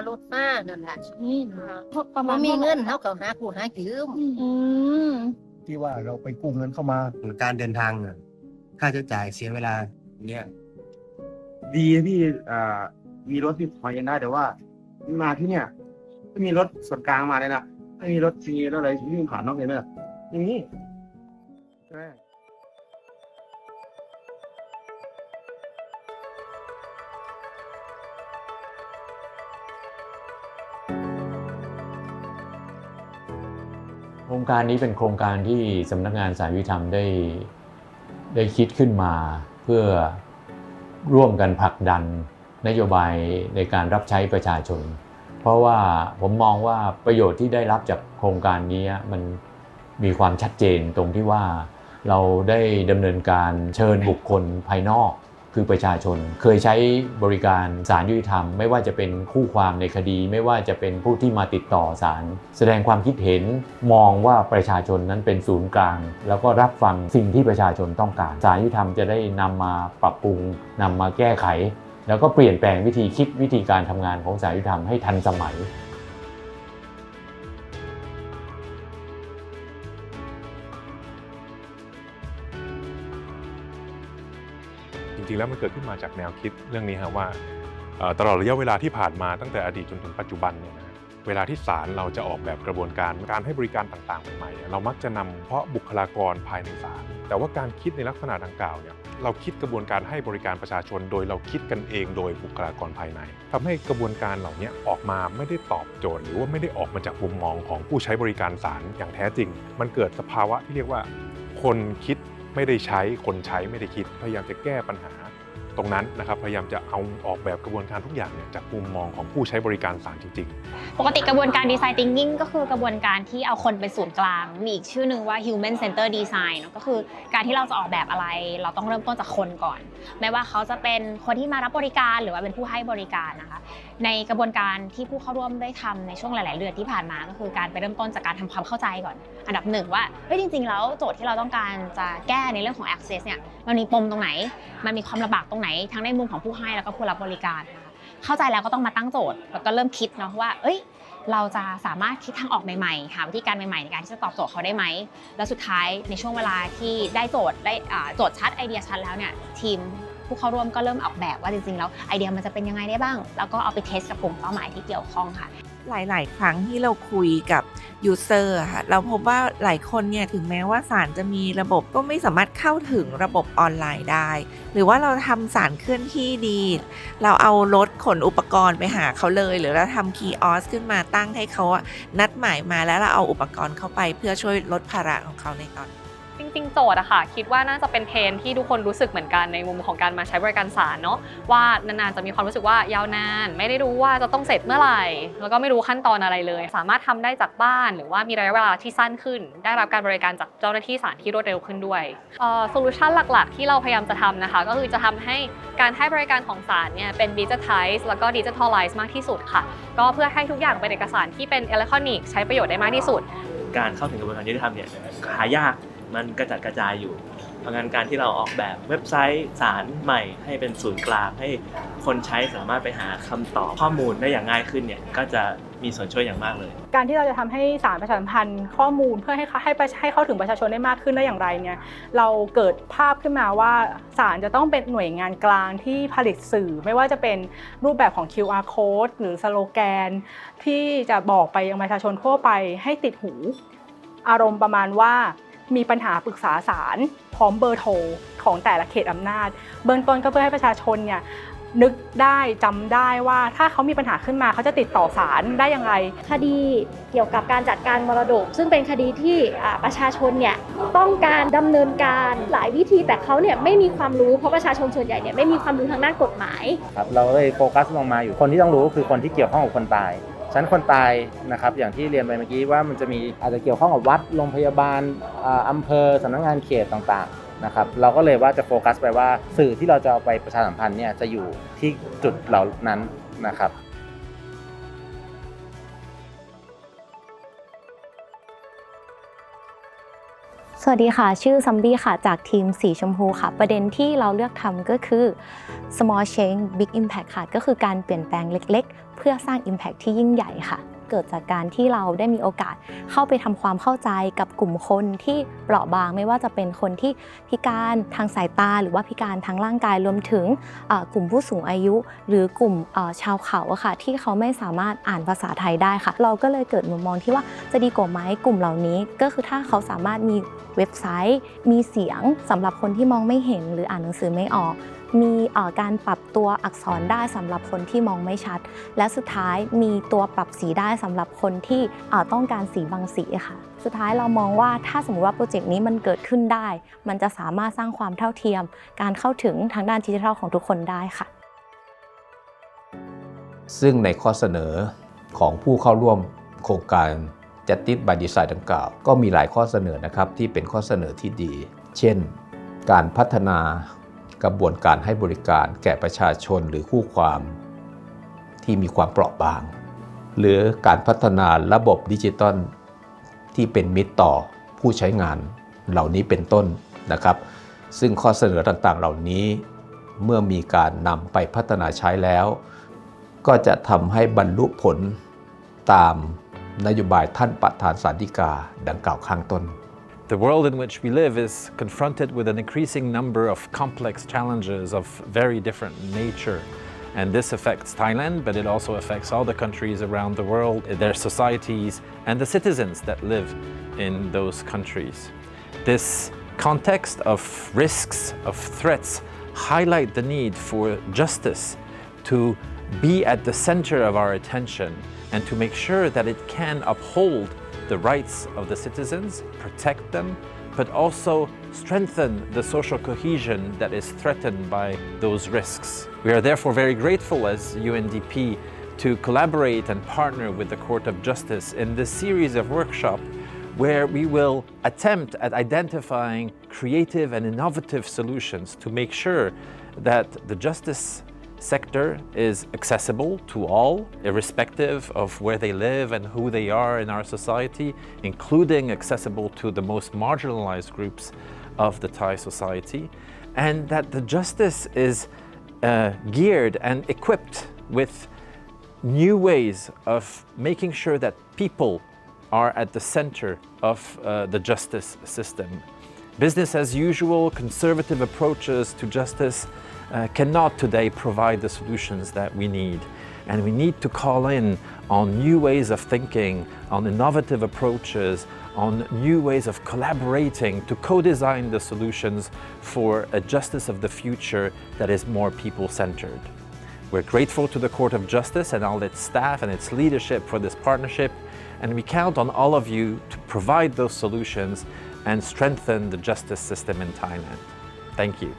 ารถมานั่นแหละนี่ประมาบ่ณมีเงินเขาก็หากู้หายืมอืมที่ว่าเราไปกู้เงินเข้ามาการเดินทางอะค่าใช้จ่ายเสียเวลาเนี่ยดีนะพี่อ่ามีรถที่พอยังได้แต่ว่า มาที่เนี่ยไม่มีรถส่วนกลางมาเลยนะไม่มีรถทีรถอะไรวิ่งผ่านนอกเลยนะอย่างนี้ใช่ ครงการนี้เป็นโครงการที่สำนักงานสารยุติธรรมได้ได้คิดขึ้นมาเพื่อร่วมกันผลักดันนโยบายในการรับใช้ประชาชน เพราะว่าผมมองว่าประโยชน์ที่ได้รับจากโครงการนี้มันมีความชัดเจนตรงที่ว่าเราได้ดำเนินการเชิญบุคคลภายนอก คือประชาชนเคยใช้บริการศาลยุติธรรม ไม่ว่าจะเป็นคู่ความในคดี ไม่ว่าจะเป็นผู้ที่มาติดต่อศาลแสดงความคิดเห็นมองว่าประชาชนนั้นเป็นศูนย์กลาง แล้วก็รับฟังสิ่งที่ประชาชนต้องการศาลยุติธรรมจะได้นำมาปรับปรุงนำมาแก้ไข แล้วก็เปลี่ยนแปลงวิธีคิดวิธีการทำงานของศาลยุติธรรมให้ทันสมัย จริงๆ แล้วมันเกิดขึ้นมาจากแนวคิดเรื่องนี้ฮะว่าตลอดระยะเวลาที่ผ่านมาตั้งแต่อดีตจนถึงปัจจุบันเนี่ยนะเวลาที่ศาลเราจะออกแบบกระบวนการการให้บริการต่างๆใหม่ๆ เรามักจะนำเพาะบุคลากรภายในศาลแต่ว่าการคิดในลักษณะดังกล่าวเนี่ยเราคิดกระบวนการให้บริการประชาชน โดยเราคิดกันเองโดยบุคลากรภายในทำให้กระบวนการเหล่านี้ออกมาไม่ได้ตอบโจทย์ หรือว่าไม่ได้ออกมาจากมุมมองของผู้ใช้บริการศาลอย่างแท้จริง มันเกิดสภาวะที่เรียกว่า คนคิด ไม่ได้ใช้คนใช้ไม่ได้คิด พยายามจะแก้ปัญหา ตรงนั้นนะครับพยายามจะเอาออกแบบกระบวนการทุกอย่างเนี่ยจากมุมมองของผู้ใช้บริการศาลจริงๆปกติกระบวนการดีไซน์ thinking ก็คือกระบวนการที่เอาคนเป็นศูนย์กลาง มีอีกชื่อหนึ่งว่า human center design เนอะก็คือการที่เราจะออกแบบอะไร เราต้องเริ่มต้นจากคนก่อน ไม่ว่าเขาจะเป็นคนที่มารับบริการหรือว่าเป็นผู้ให้บริการนะคะ ในกระบวนการที่ผู้เข้าร่วมได้ทำในช่วงหลาย ๆ เดือนที่ผ่านมาก็คือการไปเริ่มต้นจากการทำความเข้าใจก่อน อันดับหนึ่งว่าเฮ้ยจริง ๆ แล้วโจทย์ที่เราต้องการจะแก้ในเรื่องของ access เนี่ยมันมีปมตรงไหน มันมีความลำบากตรงไหนทั้งในมุมของผู้ให้แล้วก็ผู้รับบริการนะคะเข้าใจแล้วก็ต้องมาตั้งโจทย์ แล้วก็เริ่มคิดเนาะว่า เอ้ย เราจะสามารถคิดทางออกใหม่ๆหาวิธีการใหม่ๆในการที่จะตอบโจทย์เขาได้ไหม แล้วสุดท้ายในช่วงเวลาที่ได้โจทย์ได้โจทย์ชัดไอเดียชัดแล้วเนี่ยทีมผู้เข้าร่วมก็เริ่มออกแบบว่าจริงๆแล้วไอเดียมันจะเป็นยังไงได้บ้าง แล้วก็เอาไปเทสกับกลุ่มเป้าหมายที่เกี่ยวข้องค่ะ หลาย ๆ ครั้งที่เราคุยกับยูเซอร์ค่ะเราพบว่าหลายคนเนี่ยถึงแม้ว่าสารจะมีระบบก็ไม่สามารถเข้าถึงระบบออนไลน์ได้ หรือว่าเราทำสารเคลื่อนที่ดี เราเอารถขนอุปกรณ์ไปหาเขาเลย หรือเราทำคีออสขึ้นมาตั้งให้เขานัดหมายมาแล้วเราเอาอุปกรณ์เข้าไปเพื่อช่วยลดภาระของเขาในตอน จริงๆ โจทย์อะค่ะ คิดว่าน่าจะเป็นเพนที่ทุกคนรู้สึกเหมือนกันในมุมของการมาใช้บริการศาลเนาะว่านานๆจะมีความรู้สึกว่ายาวนาน ไม่ได้รู้ว่าจะต้องเสร็จเมื่อไหร่ แล้วก็ไม่รู้ขั้นตอนอะไรเลย สามารถทำได้จากบ้าน หรือว่ามีระยะเวลาที่สั้นขึ้น ได้รับการบริการจากเจ้าหน้าที่ศาลที่รวดเร็วขึ้นด้วยโซลูชันหลักๆ ที่เราพยายามจะทำนะคะ ก็คือจะทำให้การให้บริการของศาลเนี่ยเป็นดิจิทัลแล้วก็ดิจิทัลไลซ์มากที่สุดค่ะ ก็เพื่อให้ทุกอย่างเป็นเอกสารที่เป็นอิเล็กทรอนิกส์ใช้ประโยชน์ได้มากที่สุด การเข้าถึงกระบวนการยุติธรรมเนี่ยหายาก มันกระจัดกระจายอยู่ เพราะงั้นการที่เราออกแบบเว็บไซต์สารใหม่ ให้เป็นศูนย์กลางให้คนใช้สามารถไปหาคำตอบข้อมูลได้อย่างง่ายขึ้นเนี่ยก็จะมีส่วนช่วยอย่างมากเลย การที่เราจะทำให้สารประชาสัมพันธ์ข้อมูลเพื่อให้ให้ปให้เข้าถึงประชาชนได้มากขึ้นได้อย่างไรเนี่ยเราเกิดภาพขึ้นมาว่าสารจะต้องเป็นหน่วยงานกลางที่ผลิตสื่อ ไม่ว่าจะเป็นรูปแบบของ QR code หรือสโลแกน ที่จะบอกไปยังประชาชนทั่วไปให้ติดหู อารมณ์ประมาณว่า มีปัญหาปรึกษาศาลพร้อมเบอร์โทรของแต่ละเขตอำนาจ เบื้องต้นก็เพื่อให้ประชาชนเนี่ยนึกได้จำได้ว่าถ้าเขามีปัญหาขึ้นมาเขาจะติดต่อศาลได้อย่างไร คดีเกี่ยวกับการจัดการมรดก ซึ่งเป็นคดีที่อ่าประชาชนเนี่ยต้องการดำเนินการหลายวิธีแต่เขาเนี่ยไม่มีความรู้เพราะประชาชนส่วนใหญ่เนี่ยไม่มีความรู้ทางด้านกฎหมายครับเราเลยโฟกัสลงมาอยู่คนที่ต้องรู้ก็คือคนที่เกี่ยวข้องกับคนตาย ชั้นคนตายนะครับอย่างที่เรียนไปเมื่อกี้ว่ามันจะมีอาจจะเกี่ยวข้องกับวัดโรงพยาบาลอำเภอสำนักงานเขตต่างๆนะครับเราก็เลยว่าจะโฟกัสไปว่าสื่อที่เราจะเอาไปประชาสัมพันธ์เนี่ยจะอยู่ที่จุดเหล่านั้นนะครับ สวัสดีค่ะ ชื่อซัมบี้ค่ะ จากทีมสีชมพูค่ะ ประเด็นที่เราเลือกทำก็คือ small change big impact ค่ะ ก็คือการเปลี่ยนแปลงเล็กๆ เพื่อสร้าง impact ที่ยิ่งใหญ่ค่ะ เกิดจากการที่เราได้มีโอกาสเข้าไปทำความเข้าใจกับกลุ่มคนที่เปราะบางไม่ว่าจะเป็นคนที่พิการทางสายตา หรือว่าพิการทางร่างกายรวมถึงกลุ่มผู้สูงอายุ หรือกลุ่มชาวเขาอะค่ะที่เขาไม่สามารถอ่านภาษาไทยได้ค่ะ เราก็เลยเกิดมุมมองที่ว่าจะดีกว่าไหมกลุ่มเหล่านี้ ก็คือถ้าเขาสามารถมีเว็บไซต์ มีเสียงสำหรับคนที่มองไม่เห็นหรืออ่านหนังสือไม่ออก มีการปรับตัวอักษรได้สำหรับคนที่มองไม่ชัด และสุดท้ายมีตัวปรับสีได้สำหรับคนที่ต้องการสีบางสีค่ะ สุดท้ายเรามองว่าถ้าสมมติว่าโปรเจกต์นี้มันเกิดขึ้นได้ มันจะสามารถสร้างความเท่าเทียม การเข้าถึงทางด้านดิจิทัลของทุกคนได้ค่ะ ซึ่งในข้อเสนอของผู้เข้าร่วมโครงการจัดติดบายดีไซน์ดังกล่าว ก็มีหลายข้อเสนอนะครับที่เป็นข้อเสนอที่ดี เช่น การพัฒนา กระบวนการให้บริการแก่ประชาชนหรือคู่ความที่มีความเปราะบาง หรือการพัฒนาระบบดิจิตอลที่เป็นมิตรต่อผู้ใช้งานเหล่านี้เป็นต้นนะครับ ซึ่งข้อเสนอต่างๆ เหล่านี้เมื่อมีการนำไปพัฒนาใช้แล้ว ก็จะทำให้บรรลุผลตามนโยบายท่านประธานสาธิกาดังกล่าวข้างต้น The world in which we live is confronted with an increasing number of complex challenges of very different nature. And this affects Thailand, but it also affects all the countries around the world, their societies, and the citizens that live in those countries. This context of risks, of threats, highlight the need for justice to be at the center of our attention and to make sure that it can uphold the rights of the citizens, protect them, but also strengthen the social cohesion that is threatened by those risks. We are therefore very grateful as UNDP to collaborate and partner with the Court of Justice in this series of workshops where we will attempt at identifying creative and innovative solutions to make sure that the justice sector is accessible to all, irrespective of where they live and who they are in our society, including accessible to the most marginalized groups of the Thai society, and that the justice is uh, geared and equipped with new ways of making sure that people are at the center of uh, the justice system. Business as usual, conservative approaches to justice uh, cannot today provide the solutions that we need. And we need to call in on new ways of thinking, on innovative approaches, on new ways of collaborating to co design the solutions for a justice of the future that is more people centered. We're grateful to the Court of Justice and all its staff and its leadership for this partnership, and we count on all of you to provide those solutions and strengthen the justice system in Thailand. Thank you.